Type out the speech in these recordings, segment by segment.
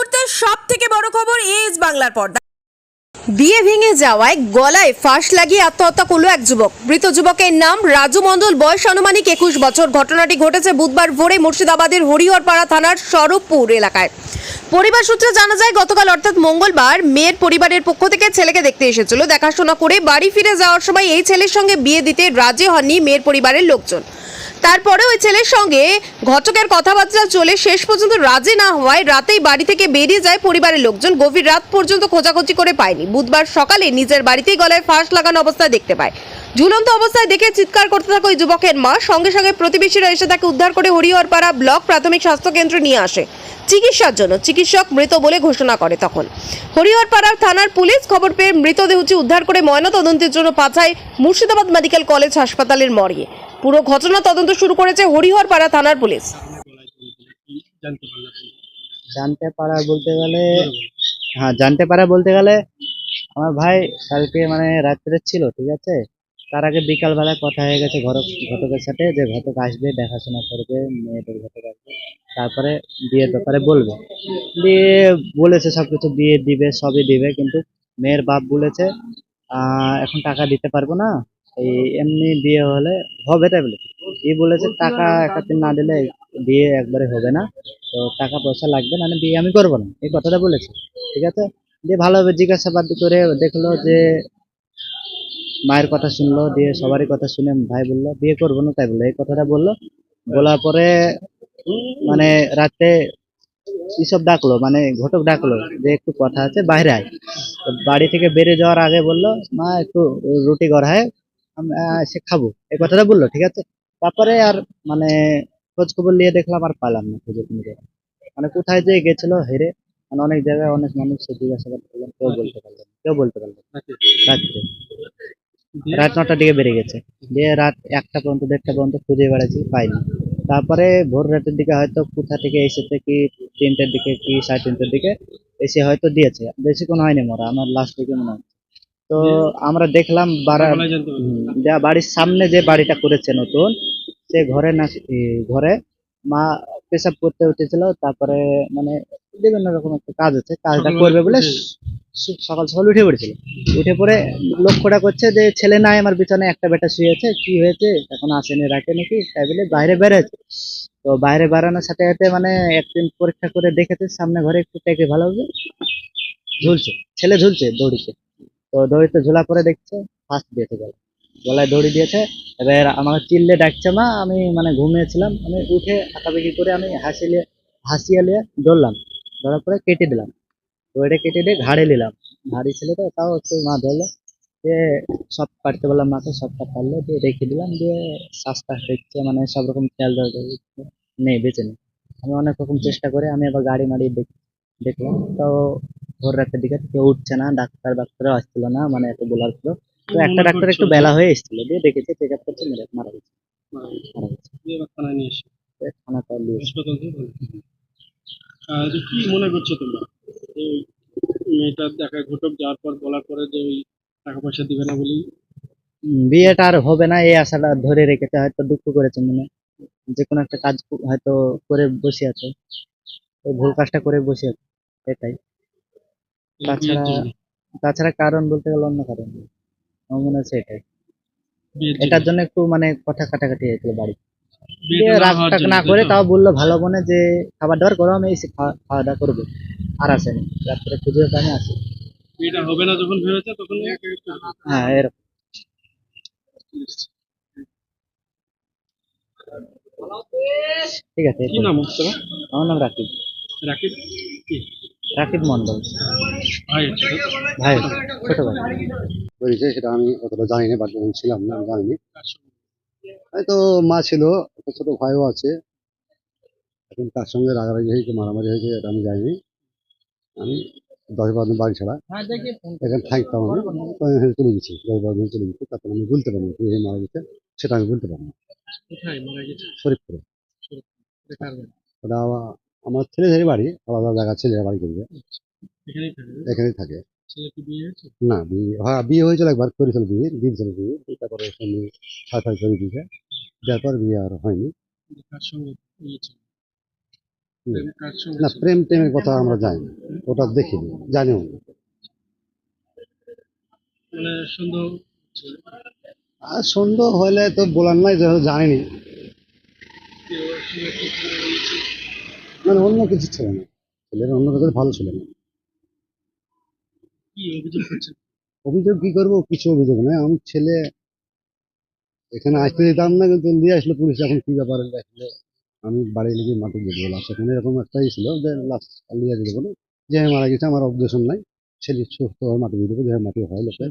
মুহূর্তের সব থেকে বড় খবর এজ বাংলার পর্দা। বিয়ে ভেঙে যাওয়ায় গলায় ফাঁস লাগিয়ে আত্মহত্যা করল এক যুবক। মৃত যুবকের নাম রাজু মণ্ডল, বয়স আনুমানিক একুশ বছর। ঘটনাটি ঘটেছে বুধবার ভোরে মুর্শিদাবাদের হরিহরপাড়া থানার স্বরূপপুর এলাকায়। পরিবার সূত্রে জানা যায়, গতকাল অর্থাৎ মঙ্গলবার মেয়ের পরিবারের পক্ষ থেকে ছেলেকে দেখতে এসেছিল। দেখাশোনা করে বাড়ি ফিরে যাওয়ার সময় এই ছেলের সঙ্গে বিয়ে দিতে রাজি হননি মেয়ের পরিবারের লোকজন। তারপরে ওই ছেলের সঙ্গে ঘটকের কথাবার্তা চলে শেষ পর্যন্ত রাজি না হওয়ায় রাতেই বাড়ি থেকে বেরিয়ে যায় পরিবারের লোকজন। গভীর রাত পর্যন্ত খোঁজাখুঁজি করে পায়নি। বুধবার সকালে নিজের বাড়িতেই গলায় ফাঁস লাগানো অবস্থায় দেখতে পায়। ঝুলন্ত অবস্থায় দেখে চিৎকার করতে থাকে ওই যুবকের মা সঙ্গে সঙ্গে প্রতিবেশীরা এসে তাকে উদ্ধার করে হরিহরপাড়া ব্লক প্রাথমিক স্বাস্থ্য কেন্দ্রে নিয়ে আসে। চিকিৎসার জন্য চিকিৎসক মৃত বলে ঘোষণা করে তখন। হরিহরপাড়ার থানার পুলিশ খবর পেয়ে মৃতদেহটি উদ্ধার করে ময়নাতদন্তের জন্য পাঠায় মুর্শিদাবাদ মেডিকেল কলেজ হাসপাতালের মর্গে। পুরো ঘটনা তদন্ত শুরু করেছে হরিহরপাড়া থানার পুলিশ। জানতে পারা বলতে গেলে হ্যাঁ জানতে পারা বলতে গেলে, আমার ভাই কালকে মানে রাত্রে ছিল, ঠিক আছে? তার আগে বিকাল বেলা কথা হয়ে গেছে ঘর ঘটকের সাথে যে ঘটক আসবে, দেখাশোনা করবে, মেয়েদের ঘটক আসবে, তারপরে বিয়ের ব্যাপারে বলবে। দিয়ে বলেছে সব কিছু বিয়ে দিবে, সবই দিবে, কিন্তু মেয়ের বাপ বলেছে এখন টাকা দিতে পারব না এই এমনি বিয়ে হলে হবে তাই বলেছে ই বলেছে টাকা একাদিন না দিলে বিয়ে একবারে হবে না। তো টাকা পয়সা লাগবে না বিয়ে আমি করব না। এই কথাটা বলেছে। ঠিক আছে? দিয়ে ভালোভাবে জিজ্ঞাসাবাদ করে দেখল যে মায়ের কথা শুনলো, দিয়ে সবারই কথা শুনে ভাই বলল, বিয়ে করব না তাই বলল এই কথাটা বলল। বলার পরে মানে রাতে এইসব ডাকলো মানে ঘটক ডাকলো যে একটু কথা আছে, বাইরে আয়। বাড়ি থেকে বেরিয়ে যাওয়ার আগে বলল, মা, একটু রুটি গড়ায়। এসে খাব। এই কথাটা বলল, ঠিক আছে? তারপরে আর মানে খোঁজ খবর নিয়ে দেখলাম আর পালাম না খুঁজে কোনো। মানে কোথায় যে গেছিল, হেরে মানে অনেক জায়গায় অনেক মানুষ জিজ্ঞাসাবাদ করলাম কেউ বলতে পারল না, কেউ বলতে পারল না। রাত্রে। রাত নটার দিকে বেড়ে গেছে। দিয়ে রাত একটা পর্যন্ত, দেড়টা পর্যন্ত খুঁজে বেড়াচ্ছি পাইনি। তারপরে ভোর রাতের দিকে হয়তো কোথা থেকে এসেছে কি, তিনটের দিকে কি, সাড়ে তিনটের দিকে, এসে হয়তো দিয়েছে। বেশিক্ষণ হয়নি মরা, আমার লাস্ট দিকে মনে হয় তো আমরা দেখলাম যা বাড়ির সামনে যে বাড়িটা করেছে নতুন সে ঘরে না ঘরে মা পেশাব করতে উঠেছিল তারপরে মানে বিভিন্ন রকম একটা কাজ আছে কাজটা করবে বলে সকাল সকাল উঠে পড়েছিল। উঠে পড়ে লক্ষ্যটা করছে যে ছেলে নাই আমার বিছানে একটা বেটা শুয়েছে কি হয়েছে? এখন আসেনি রাখে নাকি? তাই বলে বাইরে বেরোচ্ছে তো বাইরে বেড়ানোর সাথে সাথে মানে একদিন পরীক্ষা করে দেখেছে সামনে ঘরে একটু টেকে ভালো হবে ঝুলছে ছেলে ঝুলছে দড়িতে। তো দড়িতে ঝোলা করে দেখছে ফার্স্ট দিয়েছে গলায়। গলায় দড়ি দিয়েছে, এবার আমাকে চিল্লে ডাকছে, মা, আমি মানে ঘুমিয়েছিলাম, আমি উঠে আঁকাবেকি করে আমি হাসিলে হাসিয়ে নিয়ে ধরলাম, ধরার পরে কেটে দিলাম। দড়িটা কেটে দিয়ে ঘাড়ে নিলাম। ভারী ছিল তো তাও একটু মা ধরলো, দিয়ে সব কাটতে বললাম মাকে সবটা কাটলো, দিয়ে রেখে দিলাম, দিয়ে শ্বাসটা হচ্ছে মানে সব রকম খেয়াল নেই, বেঁচে নেই। আমি অনেক রকম চেষ্টা করে, আমি আবার গাড়ি মাড়ি দেখ- দেখলাম। তো ভোর রাতের দিকে কেউ উঠছে না ডাক্তার ডাক্তারও আসছিল না মানে এত বলার ছিল। তো একটা ডাক্তার একটু বেলা হয়ে এসেছিল দিয়ে দেখেছে চেক আপ করছে মেরে মারা গেছে। মারা গেছে। দিয়ে নিয়ে এসে। আহ, তো কি মনে করছ তোমরা? এই মেয়েটার দেখা ঘটক যাওয়ার পর বলার পরে যে ওই টাকা পয়সা দিবে না উম, বিয়েটা আর হবে না এই আশাটা ধরে রেখেছে হয়তো দুঃখ করেছে মনে। যে কোনো একটা কাজ হয়তো করে বসে আছে। ওই ভুল কাজটা করে বসে আছে এটাই। এই তাছাড়া তাছাড়া কারণ বলতে গেলে অন্য কারণ। আমার মনে হচ্ছে এটাই। এটার জন্য একটু মানে কথা কাটাকাটি হয়েছিল বাড়ি। রাগ টাগ না করে তাও বলল ভালো মনে যে খাবার দাবার করো আমি এসে খাওয়া দাওয়া করব। আর আসেনি। রাত্রে খুঁজে আমি আসি। বিয়েটা হবে না যখন ভেবেছে তখন হ্যাঁ এরকম। ঠিক আছে কি নাম আমার নাম রাকিব। রাকিব? রাকিব মন্ডল ভাই তো? ছোট ভাই। করেছে সেটা আমি অতটা জানি না যখন ছিলাম না আমি জানিনি? হয়তো মা ছিল ছোট ভাইও আছে। এখন তার সঙ্গে রাগারাগি হয়েছে মারামারি হয়েছে এটা আমি জানিনি। আমি দশ বারো দিন বাড়ি ছাড়া এখানে থাকতাম আমি। তো চলে গেছি দশ বারো দিন চলে গেছি। তারপর আমি বলতে পারিনি কে মারা গেছে সেটা আমি বলতে কোথায় মারা শরীফপুরে? ওটা আমার- ছেলে বাড়ি আলাদা জায়গা ছেলের বাড়ি করবে। এখানেই থাকে না বিয়ে হ্যাঁ বিয়ে হয়েছিল একবার করেছিল বিয়ে দিয়েছিল বিয়ে তারপরে ছয় করে দিয়েছে বিয়ে আর হয়নি। না প্রেম টেমের কথা আমরা জানি না। ওটা দেখিনি জানিও না। মানে আর সন্দেহ হলে তো বলার নাই জানিনি? মানে অন্য কিছু ছিল না ছেলের অন্য কিছু ভালো ছিল না। অভিযোগ কি করব? কিছু অভিযোগ নয় আমি ছেলে এখানে আসতে দিতাম না কিন্তু নিয়ে আসলো পুলিশ। এখন কি ব্যাপার আসলে আমি বাড়ি লিখে মাটি দিয়ে দিলাম সেখানে এরকম একটাই ছিল যে লাশ নিয়ে যেতে বলে যে হ্যাঁ মারা গেছে আমার অবজেকশন নাই। ছেলে সুস্থ হয়ে মাটি দিয়ে দেবো যে হ্যাঁ, মাটি হয় লোকের।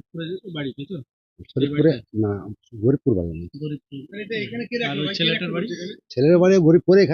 শরীরপুরে না গরিবপুর বাড়ি ছেলেটার বাড়ি? ছেলের বাড়ি গরিবপুরে এখানে।